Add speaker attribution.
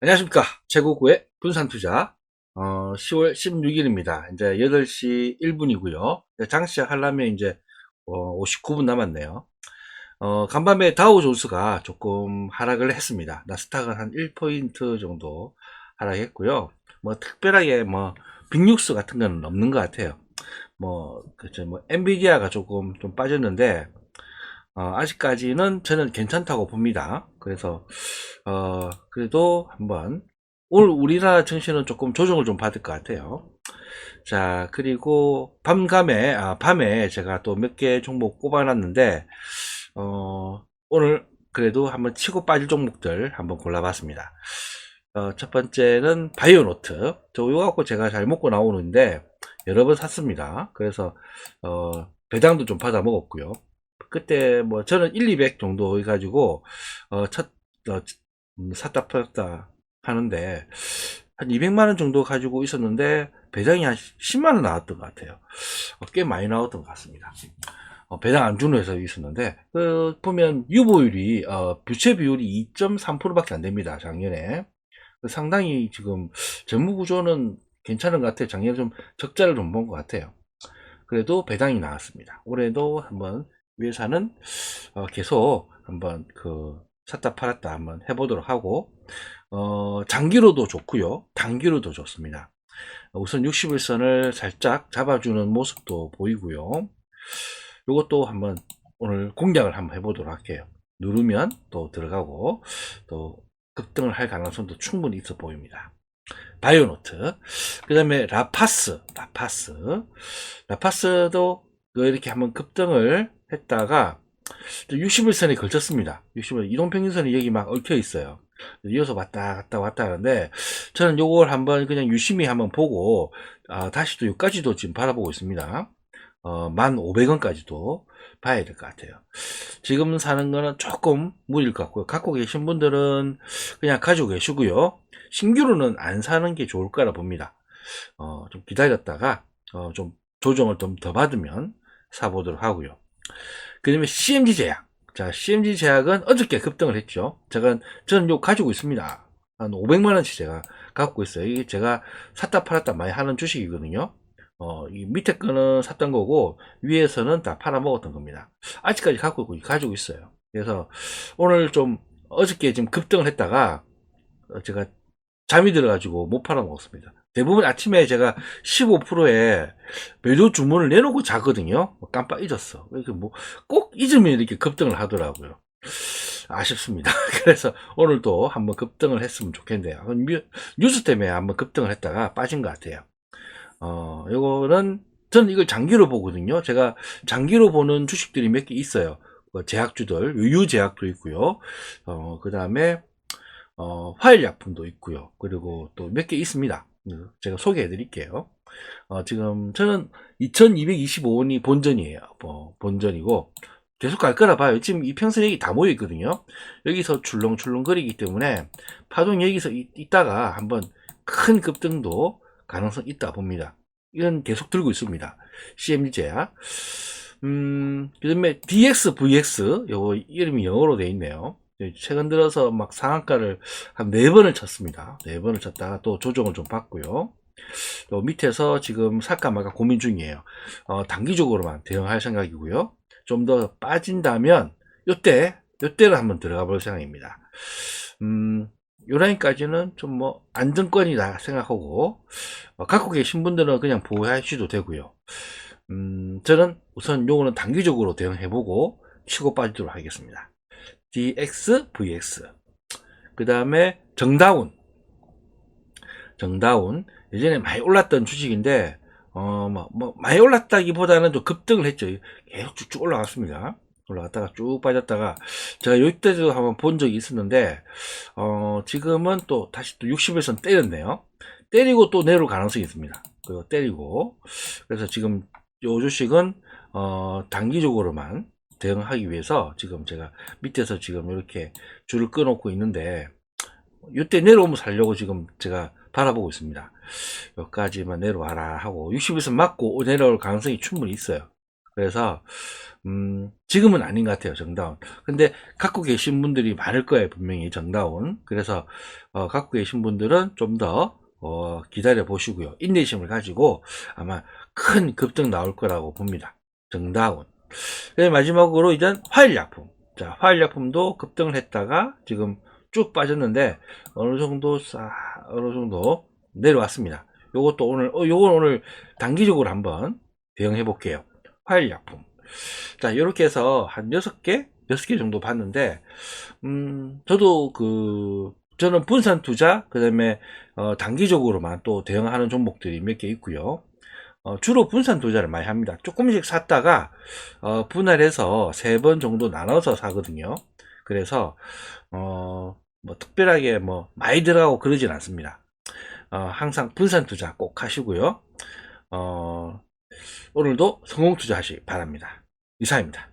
Speaker 1: 안녕하십니까. 최고구의 분산투자. 어, 10월 16일입니다. 이제 8시 1분이고요. 장 시작하려면 이제, 어, 59분 남았네요. 어, 간밤에 다우존스가 조금 하락을 했습니다. 나스닥은 한 1포인트 정도 하락했고요. 뭐, 특별하게 뭐, 빅뉴스 같은 건 없는 것 같아요. 뭐, 그죠. 뭐, 엔비디아가 조금 좀 빠졌는데, 어, 아직까지는 저는 괜찮다고 봅니다. 그래서, 어, 그래도 한번, 오늘 우리나라 증시는 조금 조정을 좀 받을 것 같아요. 자, 그리고 밤감에, 아, 밤에 제가 또 몇 개 종목 꼽아놨는데, 어, 오늘 그래도 한번 치고 빠질 종목들 한번 골라봤습니다. 어, 첫 번째는 바이오노트. 저 이거 갖고 제가 잘 먹고 나오는데, 여러 번 샀습니다. 그래서, 어, 배당도 좀 받아 먹었고요. 그때 뭐 저는 1, 200 정도 해가지고 어, 첫 어, 음, 샀다 팔았다 하는데 한 200만 원 정도 가지고 있었는데 배당이 한 10만 원 나왔던 것 같아요. 어, 꽤 많이 나왔던 것 같습니다. 어, 배당 안 주는 회사 있었는데 그 보면 유보율이 어, 부채 비율이 2.3%밖에 안 됩니다. 작년에 그 상당히 지금 재무 구조는 괜찮은 것 같아요. 작년에 좀 적자를 좀 본 것 같아요. 그래도 배당이 나왔습니다. 올해도 한번 위에서는 어, 계속 한번 그 샀다 팔았다 한번 해보도록 하고 어, 장기로도 좋고요. 단기로도 좋습니다. 우선 60일선을 살짝 잡아주는 모습도 보이고요. 이것도 한번 오늘 공략을 한번 해보도록 할게요. 누르면 또 들어가고 또 급등을 할 가능성도 충분히 있어 보입니다. 바이오노트. 그 다음에 라파스 라파스. 라파스도 이렇게 한번 급등을 했다가 60일선에 걸쳤습니다. 60일 이동평균선이 여기 막 얽혀 있어요. 이어서 왔다 갔다 왔다 하는데 저는 요걸 한번 그냥 유심히 한번 보고 아, 다시 또 여기까지도 지금 바라보고 있습니다. 어, 1,500원까지도 봐야 될 것 같아요. 지금 사는 거는 조금 무리일 것 같고요. 갖고 계신 분들은 그냥 가지고 계시고요. 신규로는 안 사는 게 좋을 거라 봅니다. 어, 좀 기다렸다가 어, 좀 조정을 좀 더 받으면 사보도록 하고요. 그 다음에 CMG 제약. 자, CMG 제약은 어저께 급등을 했죠. 제가, 저는 요 가지고 있습니다. 한 500만원치 제가 갖고 있어요. 이게 제가 샀다 팔았다 많이 하는 주식이거든요. 어, 이 밑에 거는 샀던 거고, 위에서는 다 팔아먹었던 겁니다. 아직까지 갖고 있고, 가지고 있어요. 그래서 오늘 좀, 어저께 지금 급등을 했다가, 어, 제가 잠이 들어가지고 못 팔아먹었습니다. 대부분 아침에 제가 15%에 매도 주문을 내놓고 자거든요. 뭐 깜빡 잊었어. 이렇게 뭐꼭 잊으면 이렇게 급등을 하더라고요. 아쉽습니다. 그래서 오늘도 한번 급등을 했으면 좋겠네요. 뉴스 때문에 한번 급등을 했다가 빠진 것 같아요. 어, 요거는 저는 이걸 장기로 보거든요. 제가 장기로 보는 주식들이 몇 개 있어요. 뭐 제약주들, 유유제약도 있고요. 어, 그 다음에 어, 화일약품도 있고요. 그리고 또 몇 개 있습니다. 제가 소개해 드릴게요. 어, 지금 저는 2225원이 본전이에요. 뭐, 본전이고 계속 갈 거라 봐요. 지금 이 평선액이 다 모여 있거든요. 여기서 출렁출렁 거리기 때문에 파동 여기서 있, 다가 한번 큰 급등도 가능성 있다 봅니다. 이건 계속 들고 있습니다. CMG 제약. 음, 그 다음에 DX, VX, 요거 이름이 영어로 돼 있네요. 최근 들어서 막 상한가를 한 네 번을 쳤습니다. 네 번을 쳤다가 또 조정을 좀 받고요. 또 밑에서 지금 살까 말까 고민 중이에요. 어, 단기적으로만 대응할 생각이고요. 좀 더 빠진다면 요때 요때를 한번 들어가 볼 생각입니다. 음, 요 라인까지는 좀 뭐 안정권이다 생각하고 어, 갖고 계신 분들은 그냥 보호하셔도 되고요. 음, 저는 우선 요거는 단기적으로 대응해보고 치고 빠지도록 하겠습니다. DX, VX. 그 다음에 정다운. 정다운. 예전에 많이 올랐던 주식인데, 어, 뭐, 뭐, 많이 올랐다기보다는 좀 급등을 했죠. 계속 쭉쭉 올라갔습니다. 올라갔다가 쭉 빠졌다가, 제가 여기까지도 한번 본 적이 있었는데, 어, 지금은 또 다시 또 60에선 때렸네요. 때리고 또 내려올 가능성이 있습니다. 그리고 때리고. 그래서 지금 요 주식은, 어, 단기적으로만 대응하기 위해서 지금 제가 밑에서 지금 이렇게 줄을 끊어놓고 있는데 이때 내려오면 살려고 지금 제가 바라보고 있습니다. 여기까지만 내려와라 하고 60에서 맞고 내려올 가능성이 충분히 있어요. 그래서 음, 지금은 아닌 것 같아요, 정다운. 근데 갖고 계신 분들이 많을 거예요, 분명히 정다운. 그래서 어, 갖고 계신 분들은 좀더 어, 기다려 보시고요. 인내심을 가지고 아마 큰 급등 나올 거라고 봅니다. 정다운. 그다음에 마지막으로 이제 화일약품. 자, 화일약품도 급등을 했다가 지금 쭉 빠졌는데 어느 정도 싸 어느 정도 내려왔습니다. 요것도 오늘 어 요건 오늘 단기적으로 한번 대응해 볼게요. 화일약품. 자, 이렇게 해서 한 6개, 6개 정도 봤는데, 음, 저도 그, 저는 분산 투자, 그 다음에, 어, 단기적으로만 또 대응하는 종목들이 몇 개 있고요. 어, 주로 분산 투자를 많이 합니다. 조금씩 샀다가, 어, 분할해서 세 번 정도 나눠서 사거든요. 그래서, 어, 뭐, 특별하게 뭐, 많이 들어가고 그러진 않습니다. 어, 항상 분산 투자 꼭 하시고요. 어, 오늘도 성공 투자하시기 바랍니다. 이상입니다.